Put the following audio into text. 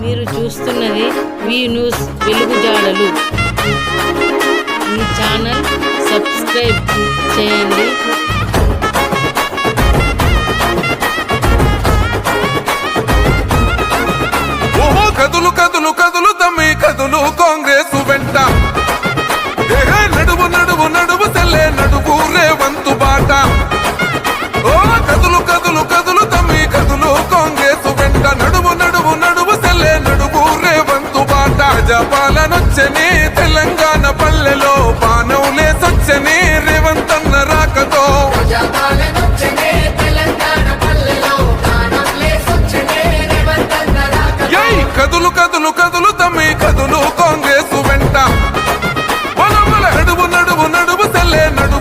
మీరు చూస్తున్నది వి న్యూస్ వెలుగుజాడలు ఈ ఛానల్ సబ్స్క్రైబ్ చేయండి. ఓహో కదులు కదులు కదులు తమ్మి కదులు కాంగ్రెస్ వెంట. ప్రజాపాలనొచ్చని తెలంగాణ పల్లెలో పానవులేసొచ్చని రేవంతన్న రాకతో. కదులు కదులు కదులు తమ్మి కదులు కాంగ్రెస్ వెంట. నడువు నడువు నడువు తెల్లే నడు